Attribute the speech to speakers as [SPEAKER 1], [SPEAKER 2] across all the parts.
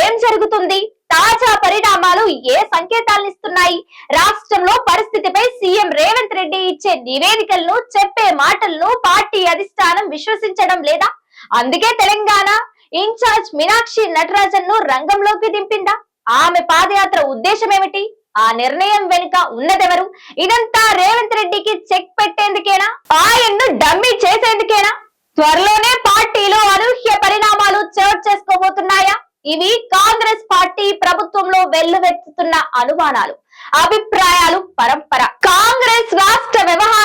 [SPEAKER 1] ఏం జరుగుతుంది? తాజా పరిణామాలు ఏ సంకేతాలను ఇస్తున్నాయి రాష్ట్రంలో పరిస్థితిపై సీఎం రేవంత్ రెడ్డి ఇచ్చే నివేదికలను చెప్పే మాటలను పార్టీ అధిష్టానం విశ్వసించడం లేదా? అందుకే తెలంగాణ ఇన్ఛార్జ్ మీనాక్షి నటరాజన్ను రంగంలోకి దింపిందా? ఆమె పాదయాత్ర ఉద్దేశం ఏమిటి ఆ నిర్ణయం వెనుక ఉన్నదెవరు? ఇదంతా రేవంత్ రెడ్డికి చెక్ పెట్టేందుకేనా? ఆయన్ను డమ్మీ చేసేందుకే త్వరలోనే పార్టీలో అనూహ్య పరిణామాలు చోటు చేసుకోబోతున్నాయా ఇవి కాంగ్రెస్ పార్టీ ప్రభుత్వంలో వెల్లువెత్తుతున్న అనుమానాలు. అభిప్రాయాలు పరంపర. కాంగ్రెస్ రాష్ట్ర వ్యవహార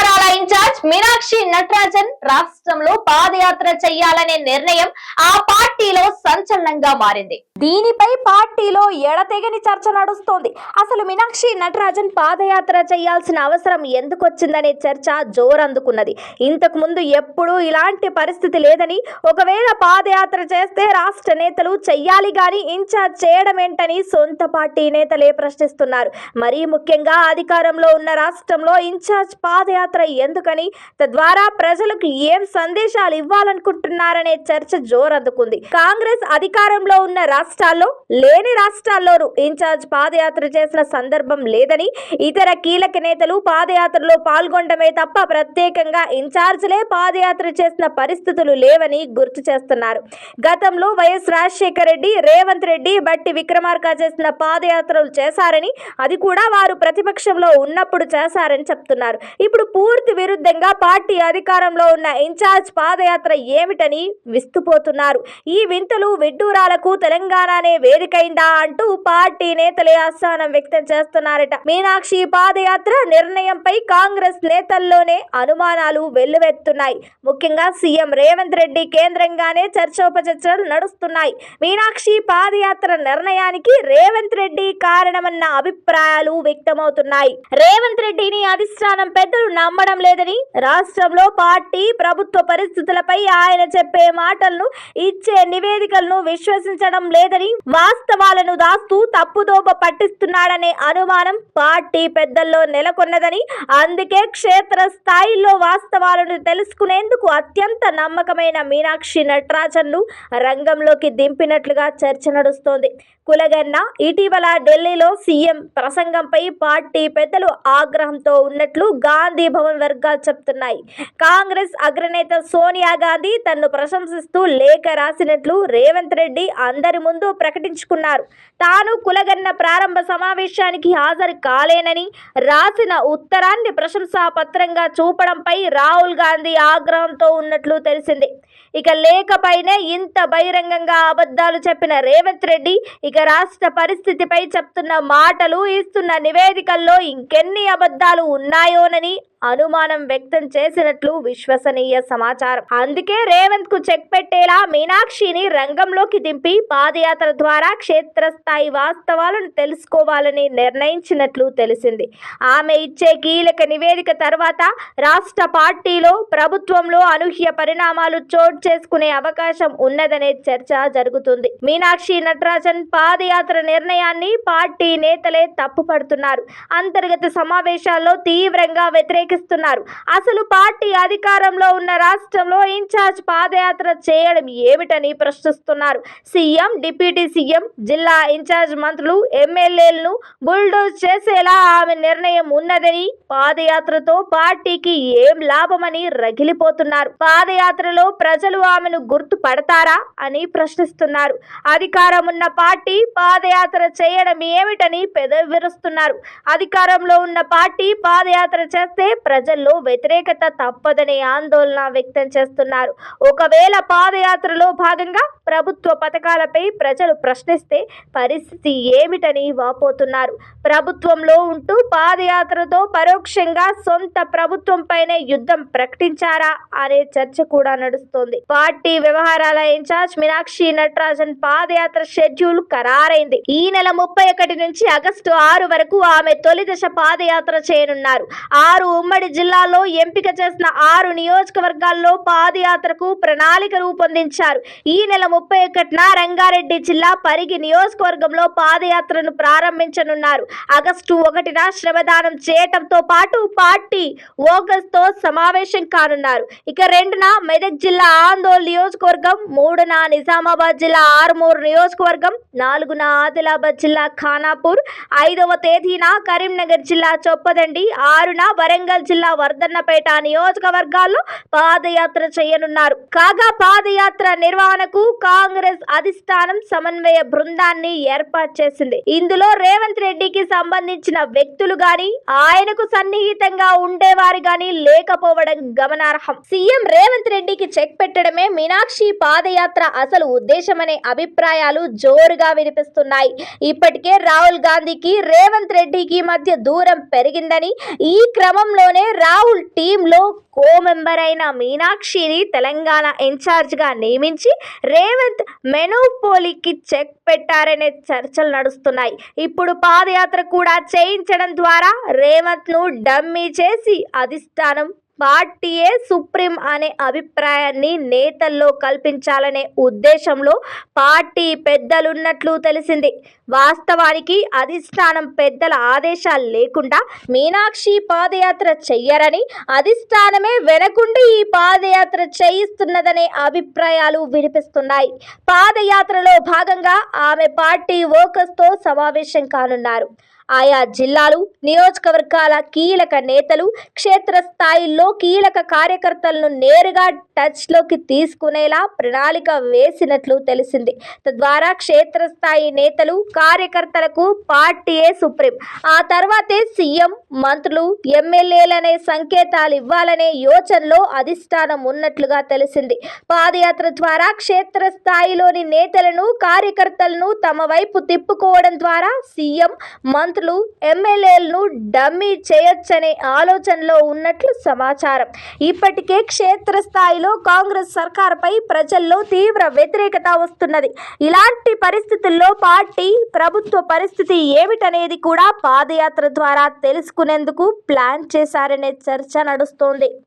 [SPEAKER 1] ఇన్ఛార్జ్ మీనాక్షి నటరాజన్ రాష్ట్రంలో పాదయాత్ర చేయాలనే నిర్ణయం ఆ పార్టీలో సంచలనంగా మారింది.
[SPEAKER 2] దీనిపై పార్టీలో ఎడతెగని చర్చ నడుస్తోంది. అసలు మీనాక్షి నటరాజన్ పాదయాత్ర చేయాల్సిన అవసరం ఎందుకు వచ్చిందనే చర్చ జోరందుకున్నది ఇంతకు ముందు ఎప్పుడూ ఇలాంటి పరిస్థితి లేదని ఒకవేళ పాదయాత్ర చేస్తే రాష్ట్ర నేతలు చెయ్యాలి గాని ఇన్ఛార్జ్ చేయడం ఏంటని సొంత పార్టీ నేతలే ప్రశ్నిస్తున్నారు. మరీ ముఖ్యంగా అధికారంలో ఉన్న రాష్ట్రంలో ఇన్ఛార్జ్ పాదయాత్ర ఎందుకని తద్వారా ప్రజలకు ఏం సందేశాలు ఇవ్వాలనుకుంటున్నారనే చర్చ జోరందుకుంది. కాంగ్రెస్ అధికారంలో ఉన్న రాష్ట్రాల్లో లేని రాష్ట్రాల్లోనూ ఇన్ఛార్జ్ పాదయాత్ర చేసిన సందర్భం లేదని ఇతర కీలక నేతలు పాదయాత్రలో పాల్గొనడమే తప్ప ప్రత్యేకంగా ఇన్ఛార్జ్లే పాదయాత్ర చేసిన పరిస్థితులు లేవని గుర్తు చేస్తున్నారు. గతంలో వైఎస్ రాజశేఖర రెడ్డి రేవంత్ రెడ్డి బట్టి విక్రమార్క చేసిన పాదయాత్రలు చేశారని అది కూడా వారు ప్రతిపక్షంలో ఉన్నప్పుడు చేశారని చెప్తున్నారు. ఇప్పుడు పూర్తి విరుద్ధంగా పార్టీ అధికారంలో ఉన్న ఇన్ఛార్జ్ పాదయాత్ర ఏమిటని విస్తుపోతున్నారు. ఈ వింతలు విడ్డూరాలకు తెలంగాణనే వేదికైందా అంటూ పార్టీ నేతలే అసహనం వ్యక్తం చేస్తున్నారట. మీనాక్షి పాదయాత్ర నిర్ణయంపై కాంగ్రెస్ నేతల్లోనే అనుమానాలు వెల్లువెత్తున్నాయి. ముఖ్యంగా సీఎం రేవంత్ రెడ్డి కేంద్రంగానే చర్చోపచర్చలు నడుస్తున్నాయి. మీనాక్షి పాదయాత్ర నిర్ణయానికి రేవంత్ రెడ్డి కారణమన్న అభిప్రాయాలు వ్యక్తమవుతున్నాయి. రేవంత్ రెడ్డిని అధిష్టానం పెద్దలు నమ్మడం లేదని రాష్ట్రంలో పార్టీ ప్రభుత్వ పరిస్థితులపై ఆయన చెప్పే మాటలను ఇచ్చే నివేదికలను విశ్వసించడం లేదని వాస్తవాలను దాస్తూ తప్పుదోబ పట్టిస్తున్నాడనే అనుమానం పార్టీ పెద్దల్లో నెలకొన్నదని అందుకే క్షేత్ర స్థాయిలో వాస్తవాలను తెలుసుకునేందుకు అత్యంత నమ్మకమైన మీనాక్షి నటరాజన్ను రంగంలోకి దింపినట్లుగా చర్చ నడుస్తోంది. కులగన్న ఇటీవల ఢిల్లీలో సీఎం ప్రసంగంపై పార్టీ పెద్దలు ఆగ్రహంతో ఉన్నట్లు గాంధీ భవన్ వర్గాలు చెప్తున్నాయి. కాంగ్రెస్ అగ్రనేత సోనియా గాంధీ తన్ను ప్రశంసిస్తూ లేఖ రాసినట్లు రేవంత్ రెడ్డి అందరి ముందు ప్రకటించుకున్నారు. తాను కులగన్న ప్రారంభ సమావేశానికి హాజరు కాలేనని రాసిన ఉత్తరాన్ని ప్రశంసా పత్రంగా చూపడంపై రాహుల్ గాంధీ ఆగ్రహంతో ఉన్నట్లు తెలిసింది. ఇక లేఖపైనే ఇంత బహిరంగంగా అబద్ధాలు చెప్పిన రేవంత్ రెడ్డి ఇక రాష్ట్ర పరిస్థితిపై చెప్తున్న మాటలు ఇస్తున్న నివేదికల్లో ఇంకెన్ని అబద్ధాలు ఉన్నాయోనని అనుమానం వ్యక్తం చేసినట్లు విశ్వసనీయ సమాచారం. అందుకే రేవంత్కు చెక్ పెట్టేలా మీనాక్షిని రంగంలోకి దింపి పాదయాత్ర ద్వారా క్షేత్రస్థాయి వాస్తవాలను తెలుసుకోవాలని నిర్ణయించినట్లు తెలిసింది. ఆమె ఇచ్చే కీలక నివేదిక తర్వాత రాష్ట్ర పార్టీలో ప్రభుత్వంలో అనూహ్య పరిణామాలు చోటు చేసుకునే అవకాశం ఉన్నదనే చర్చ జరుగుతుంది. మీనాక్షి నటరాజన్ పాదయాత్ర నిర్ణయాన్ని పార్టీ నేతలే తప్పుపడుతున్నారు. అంతర్గత సమావేశాల్లో తీవ్రంగా వ్యతిరేకిస్తున్నారు. అసలు పార్టీ అధికారంలో ఉన్న రాష్ట్రంలో ఇన్ఛార్జ్ పాదయాత్ర చేయడం ఏమిటని ప్రశ్నిస్తున్నారు. సీఎం డిప్యూటీ సీఎం జిల్లా ఇన్ఛార్జ్ మంత్రులు ఎమ్మెల్యేలను బుల్డోజ్ చేసేలా ఆమె నిర్ణయం ఉన్నదని పాదయాత్రతో పార్టీకి ఏం లాభమని రగిలిపోతున్నారు. పాదయాత్రలో ప్రజలు ఆమెను గుర్తుపడతారా అని ప్రశ్నిస్తున్నారు. అధికారం ఉన్న పార్టీ పాదయాత్ర చేయడం ఏమిటని పెదవి విరుస్తున్నారు అధికారంలో ఉన్న పార్టీ పాదయాత్ర చేస్తే ప్రజల్లో వ్యతిరేకత తప్పదనే ఆందోళన వ్యక్తం చేస్తున్నారు. ఒకవేళ పాదయాత్రలో భాగంగా ప్రభుత్వ పథకాలపై ప్రజలు ప్రశ్నిస్తే పరిస్థితి ఏమిటని వాపోతున్నారు. ప్రభుత్వంలో ఉంటూ పాదయాత్రతో పరోక్షంగా సొంత ప్రభుత్వంపైనే యుద్ధం ప్రకటించారా అనే చర్చ కూడా నడుస్తోంది. పార్టీ వ్యవహారాల ఇన్ఛార్జ్ మీనాక్షి నటరాజన్ పాదయాత్ర షెడ్యూల్ ఖరారైంది. ఈ నెల ముప్పై ఒకటి నుంచి ఆగస్టు ఆరు వరకు ఆమె తొలి దశ పాదయాత్ర చేయనున్నారు. ఆరు ఉమ్మడి జిల్లాలో ఎంపిక చేసిన ఆరు నియోజకవర్గాల్లో పాదయాత్రకు ప్రణాళిక రూపొందించారు. ఈ నెల ముప్పై ఒకటిన రంగారెడ్డి జిల్లా పరిగి నియోజకవర్గంలో పాదయాత్రను ప్రారంభించనున్నారు. ఆగస్టు ఒకటిన శ్రమదానం చేయటంతో పాటు పార్టీ ఓగస్తో సమావేశం కానున్నారు. ఇక రెండున మెదక్ జిల్లా ఆందోళన నియోజకవర్గం మూడున నిజామాబాద్ జిల్లా ఆరుమూరు నియోజకవర్గం నాలుగున ఆదిలాబాద్ జిల్లా ఖానాపూర్ ఐదవ తేదీన కరీంనగర్ జిల్లా చొప్పదండి ఆరున వరంగల్ జిల్లా వర్ధన్నపేట నియోజకవర్గాల్లో పాదయాత్ర చేయనున్నారు. కాగా పాదయాత్ర నిర్వహణకు కాంగ్రెస్ అధిష్టానం సమన్వయ బృందాన్ని ఏర్పాటు చేసింది. ఇందులో రేవంత్ రెడ్డికి సంబంధించిన వ్యక్తులు గాని ఆయనకు సన్నిహితంగా ఉండేవారు గాని లేకపోవడం గమనార్హం. సీఎం రేవంత్ రెడ్డికి చెక్ పెట్టడమే మీనాక్షి పాదయాత్ర అసలు ఉద్దేశమనే అభిప్రాయాలు జోరుగా వినిపిస్తున్నాయి. ఇప్పటికే రాహుల్ గాంధీకి రేవంత్ రెడ్డికి మధ్య దూరం పెరిగిందని ఈ క్రమంలో క్రమంలోనే రాహుల్ టీంలో కో మెంబర్ అయిన మీనాక్షిని తెలంగాణ ఇన్ఛార్జ్గా నియమించి రేవంత్ మెనోపోలికి చెక్ పెట్టారనే చర్చలు నడుస్తున్నాయి. ఇప్పుడు పాదయాత్ర కూడా చేయించడం ద్వారా రేవంత్ను డమ్మీ చేసి అధిష్టానం పార్టీయే సుప్రీం అనే అభిప్రాయాన్ని నేతల్లో కల్పించాలనే ఉద్దేశంలో పార్టీ పెద్దలున్నట్లు తెలిసింది. వాస్తవానికి అధిష్టానం పెద్దల ఆదేశాలు లేకుండా మీనాక్షి పాదయాత్ర చెయ్యరని అధిష్టానమే వెనకుండి ఈ పాదయాత్ర చేయిస్తున్నదనే అభిప్రాయాలు వినిపిస్తున్నాయి. పాదయాత్రలో భాగంగా ఆమె పార్టీ ఓకస్తో సమావేశం కానున్నారు. ఆయా జిల్లాలు నియోజకవర్గాల కీలక నేతలు క్షేత్రస్థాయిల్లో కీలక కార్యకర్తలను నేరుగా టచ్లోకి తీసుకునేలా ప్రణాళిక వేసినట్లు తెలిసింది. తద్వారా క్షేత్రస్థాయి నేతలు కార్యకర్తలకు పార్టీయే సుప్రీం. ఆ తర్వాతే సీఎం మంత్రులు ఎమ్మెల్యేలనే సంకేతాలు ఇవ్వాలనే యోచనలో అధిష్టానం ఉన్నట్లుగా తెలిసింది. పాదయాత్ర ద్వారా క్షేత్రస్థాయిలోని నేతలను కార్యకర్తలను తమ వైపు తిప్పుకోవడం ద్వారా సీఎం మంత్రులు ఎమ్మెల్యేలను డమ్మీ చేయొచ్చనే ఆలోచనలో ఉన్నట్లు సమాచారం. ఇప్పటికే క్షేత్రస్థాయిలో కాంగ్రెస్ సర్కార్పై ప్రజల్లో తీవ్ర వ్యతిరేకత వస్తున్నది. ఇలాంటి పరిస్థితుల్లో పార్టీ ప్రభుత్వ పరిస్థితి ఏమిటనేది కూడా పాదయాత్ర ద్వారా తెలుసుకునేందుకు ప్లాన్ చేశారనే చర్చ నడుస్తోంది.